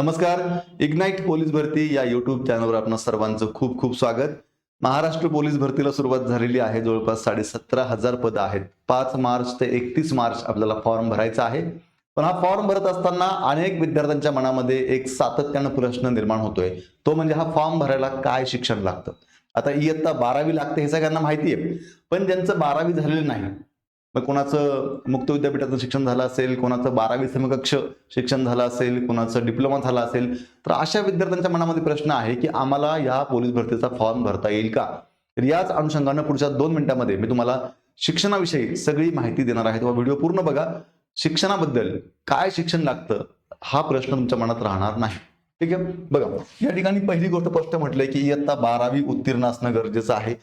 नमस्कार. Ignite police भरती या युट्यूब चॅनलवर आपण सर्वांचं खूप खूप स्वागत. महाराष्ट्र पोलीस भरतीला सुरुवात झालेली आहे. जवळपास साडे सतरा हजार पदं आहेत. पाच मार्च ते एकतीस मार्च आपल्याला फॉर्म भरायचा आहे. पण हा फॉर्म भरत असताना अनेक विद्यार्थ्यांच्या मनामध्ये एक सातत्यानं प्रश्न निर्माण होतोय. तो म्हणजे हा फॉर्म भरायला काय शिक्षण लागतं? आता इयत्ता बारावी लागते हे सगळ्यांना माहिती आहे पण ज्यांचं बारावी झालेलं नाही मग कोणाचं मुक्त विद्यापीठाचं शिक्षण झालं असेल कोणाचं बारावी समकक्ष शिक्षण झालं असेल कोणाचं डिप्लोमा झाला असेल तर अशा विद्यार्थ्यांच्या मनामध्ये प्रश्न आहे की आम्हाला या पोलीस भरतीचा फॉर्म भरता येईल का? तर याच अनुषंगानं पुढच्या दोन मिनिटांमध्ये मी तुम्हाला शिक्षणाविषयी सगळी माहिती देणार आहे. तेव्हा व्हिडिओ पूर्ण बघा. शिक्षणाबद्दल काय शिक्षण लागतं हा प्रश्न तुमच्या मनात राहणार नाही. ठीक आहे? बघा या ठिकाणी पहिली गोष्ट स्पष्ट म्हटलंय की इयत्ता बारावी उत्तीर्ण असणं गरजेचं आहे.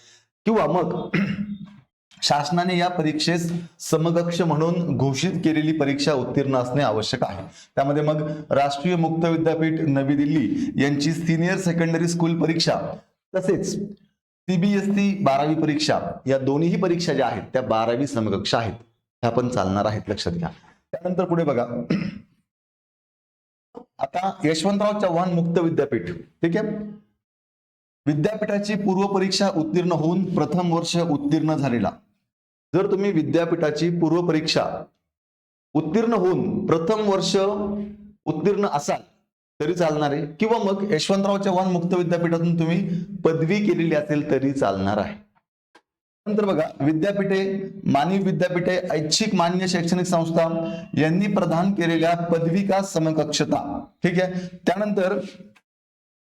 किंवा मग शासनाने या परीक्षेस समकक्ष म्हणून घोषित केलेली परीक्षा उत्तीर्ण असणे आवश्यक आहे. त्यामध्ये मग राष्ट्रीय मुक्त विद्यापीठ नवी दिल्ली यांची सिनियर सेकंडरी स्कूल परीक्षा तसेच सीबीएसई बारावी परीक्षा या दोन्ही परीक्षा ज्या आहेत त्या बारावी समकक्ष आहेत. ह्या पण चालणार आहेत लक्षात घ्या. त्यानंतर पुढे बघा. आता यशवंतराव चव्हाण मुक्त विद्यापीठ ठीक आहे? विद्यापीठाची पूर्व परीक्षा उत्तीर्ण होऊन प्रथम वर्ष उत्तीर्ण झालेला. जर तुम्ही विद्यापीठाची पूर्व परीक्षा उत्तीर्ण होऊन प्रथम वर्ष उत्तीर्ण असाल तरी चालणार आहे. किंवा मग यशवंतराव चव्हाण मुक्त विद्यापीठातून तुम्ही पदवी केलेली असेल तरी चालणार आहे. नंतर बघा विद्यापीठे मानवी विद्यापीठे ऐच्छिक मान्य शैक्षणिक संस्था यांनी प्रदान केलेल्या पदविका समकक्षता? ठीक आहे? त्यानंतर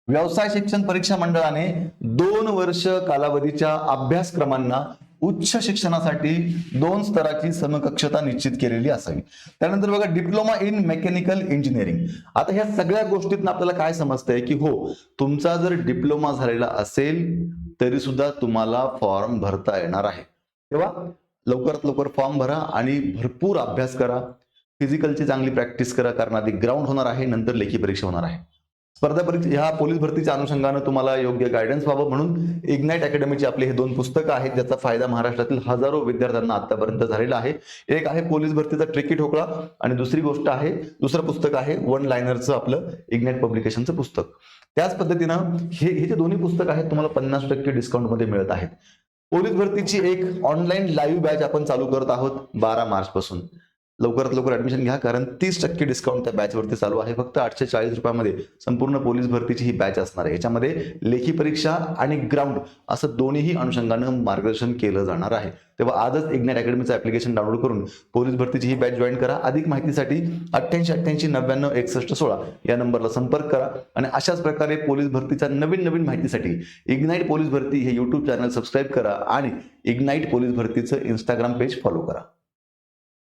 व्यवसाय शिक्षण परीक्षा मंडळाने दोन वर्ष कालावधीच्या अभ्यासक्रमांना उच्च शिक्षणासाठी दोन स्तराची समकक्षता निश्चित केलेली असावी. त्यानंतर बघा डिप्लोमा इन मेकॅनिकल इंजिनिअरिंग आता ह्या सगळ्या गोष्टीतून आपल्याला काय समजतंय की हो तुमचा जर डिप्लोमा झालेला असेल तरी सुद्धा तुम्हाला फॉर्म भरता येणार आहे. तेव्हा लवकरात लवकर फॉर्म भरा आणि भरपूर अभ्यास करा. फिजिकलची चांगली प्रॅक्टिस करा कारण आधी ग्राउंड होणार आहे नंतर लेखी परीक्षा होणार आहे. स्पर्धा परीक्षा ह्या पोलीस भरतीच्या अनुषंगानं तुम्हाला योग्य गायडन्स व्हावं म्हणून इग्नाइट अकॅडमीचे आपले हे दोन पुस्तकं आहेत ज्याचा फायदा महाराष्ट्रातील हजारो विद्यार्थ्यांना आतापर्यंत झालेला आहे. एक आहे पोलीस भरतीचा ट्रिकी ठोकळा आणि दुसरी गोष्ट आहे दुसरं पुस्तक आहे वन लायनरचं आपलं इग्नाइट पब्लिकेशनचं पुस्तक. त्याच पद्धतीनं हे हे जे दोन्ही पुस्तक आहेत तुम्हाला पन्नास टक्के डिस्काउंटमध्ये मिळत आहेत. पोलीस भरतीची एक ऑनलाईन लाईव्ह बॅच आपण चालू करत आहोत बारा मार्च पासून लवकरात लवकर ऍडमिशन घ्या कारण तीस टक्के डिस्काउंट त्या बॅचवरती चालू आहे. फक्त आठशे चाळीस रुपयामध्ये संपूर्ण पोलीस भरतीची ही बॅच असणार आहे. याच्यामध्ये लेखी परीक्षा आणि ग्राउंड असं दोन्हीही अनुषंगानं मार्गदर्शन केलं जाणार आहे. तेव्हा आजच इग्नेट अकॅडमीचं ऍप्लिकेशन डाउनलोड करून पोलीस भरतीची ही बॅच जॉईन करा. अधिक माहितीसाठी अठ्ठ्याऐंशी अठ्ठ्याऐंशी नव्याण्णव एकसष्ट सोळा या नंबरला संपर्क करा. आणि अशाच प्रकारे पोलीस भरतीच्या नवीन नवीन माहितीसाठी इग्नाईट पोलीस भरती हे यूट्यूब चॅनल सबस्क्राईब करा आणि इग्नाईट पोलीस भरतीचं इंस्टाग्राम पेज फॉलो करा.